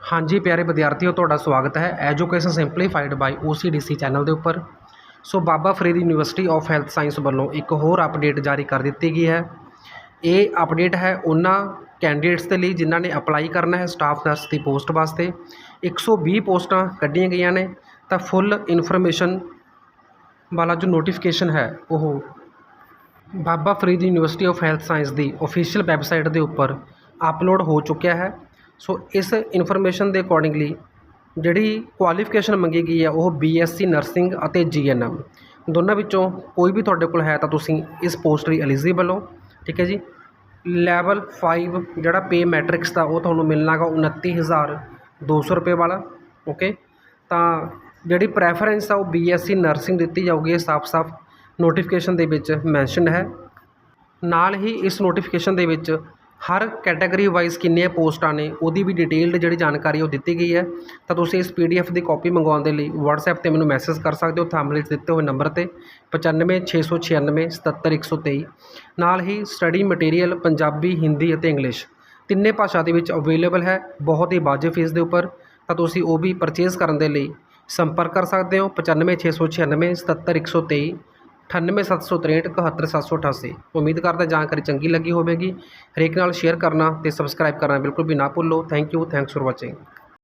ਹਾਂਜੀ ਪਿਆਰੇ ਵਿਦਿਆਰਥੀਓ, ਤੁਹਾਡਾ ਸਵਾਗਤ ਹੈ education simplified by OCDC channel ਦੇ ਉੱਪਰ। So Baba Farid university of health science ਵੱਲੋਂ ਇੱਕ ਹੋਰ ਅਪਡੇਟ ਜਾਰੀ ਕਰ ਦਿੱਤੀ ਗਈ ਹੈ। ਇਹ ਅਪਡੇਟ ਹੈ ਉਹਨਾਂ ਕੈਂਡੀਡੇਟਸ ਦੇ ਲਈ ਜਿਨ੍ਹਾਂ ਨੇ ਅਪਲਾਈ ਕਰਨਾ ਹੈ ਸਟਾਫ ਨਰਸ ਦੀ ਪੋਸਟ ਵਾਸਤੇ। 120 ਪੋਸਟਾਂ ਕੱਢੀਆਂ ਗਈਆਂ ਨੇ, ਤਾਂ ਫੁੱਲ ਇਨਫੋਰਮੇਸ਼ਨ ਵਾਲਾ ਜੋ ਨੋਟੀਫਿਕੇਸ਼ਨ ਹੈ, ਉਹ Baba Farid university of health science the official website ਦੇ ਉੱਪਰ ਅਪਲੋਡ ਹੋ ਚੁੱਕਿਆ ਹੈ। ਸੋ ਇਸ ਇਨਫੋਰਮੇਸ਼ਨ ਦੇ ਅਕੋਰਡਿੰਗਲੀ ਜਿਹੜੀ ਕੁਆਲੀਫਿਕੇਸ਼ਨ ਮੰਗੀ ਗਈ ਹੈ ਉਹ ਬੀਐਸਸੀ ਨਰਸਿੰਗ ਅਤੇ ਜੀਐਨਐਮ ਦੋਨਾਂ ਵਿੱਚੋਂ ਕੋਈ ਵੀ ਤੁਹਾਡੇ ਕੋਲ ਹੈ ਤਾਂ ਤੁਸੀਂ ਇਸ ਪੋਸਟ ਲਈ ਐਲੀਜੀਬਲ ਹੋ, ਠੀਕ ਹੈ ਜੀ। ਲੈਵਲ 5 ਜਿਹੜਾ ਪੇ ਮੈਟ੍ਰਿਕਸ ਦਾ ਉਹ ਤੁਹਾਨੂੰ ਮਿਲਣਾ ਗਾ 29200 ਰੁਪਏ ਵਾਲਾ ਓਕੇ ਤਾਂ ਜਿਹੜੀ ਪ੍ਰੈਫਰੈਂਸ ਆ ਉਹ ਬੀਐਸਸੀ ਨਰਸਿੰਗ ਦਿੱਤੀ ਜਾਊਗੀ, ਇਹ ਸਾਫ਼-ਸਾਫ਼ ਨੋਟੀਫਿਕੇਸ਼ਨ ਦੇ ਵਿੱਚ ਮੈਂਸ਼ਨ ਹੈ। ਨਾਲ ਹੀ ਇਸ ਨੋਟੀਫਿਕੇਸ਼ਨ ਦੇ ਵਿੱਚ ਹਰ ਕੈਟਾਗਰੀ ਵਾਈਜ਼ ਕਿੰਨੀਆਂ ਪੋਸਟਾਂ ਨੇ, ਉਹਦੀ ਵੀ ਡਿਟੇਲਡ ਜਿਹੜੀ ਜਾਣਕਾਰੀ ਉਹ ਦਿੱਤੀ ਗਈ ਹੈ। ਤਾਂ ਤੁਸੀਂ ਇਸ ਪੀਡੀਐਫ ਦੀ ਕਾਪੀ ਮੰਗਵਾਉਣ ਦੇ ਲਈ WhatsApp ਤੇ ਮੈਨੂੰ ਮੈਸੇਜ ਕਰ ਸਕਦੇ ਹੋ ਥੰਬਨੇਲ 'ਚ ਦਿੱਤੇ ਹੋਏ ਨੰਬਰ ਤੇ 9569677123 ਨਾਲ ਹੀ ਸਟੱਡੀ ਮਟੀਰੀਅਲ ਪੰਜਾਬੀ, ਹਿੰਦੀ ਅਤੇ ਇੰਗਲਿਸ਼ ਤਿੰਨੇ ਭਾਸ਼ਾ ਦੇ ਵਿੱਚ ਅਵੇਲੇਬਲ ਹੈ, ਬਹੁਤ ਹੀ ਵਾਜਬ ਫੀਸ ਦੇ ਉੱਪਰ। ਤਾਂ ਤੁਸੀਂ ਉਹ ਵੀ ਪਰਚੇਜ਼ ਕਰਨ ਦੇ ਲਈ ਸੰਪਰਕ ਕਰ ਸਕਦੇ ਹੋ 9569677123 98763 71788 ਉਮੀਦ ਕਰਦਾ ਜਾਣਕਾਰੀ ਚੰਗੀ ਲੱਗੀ ਹੋਵੇਗੀ ਹਰੇਕ ਨਾਲ ਸ਼ੇਅਰ ਕਰਨਾ ਤੇ ਸਬਸਕ੍ਰਾਈਬ ਕਰਨਾ ਬਿਲਕੁਲ ਵੀ ਨਾ ਭੁੱਲੋ। Thank you thanks for watching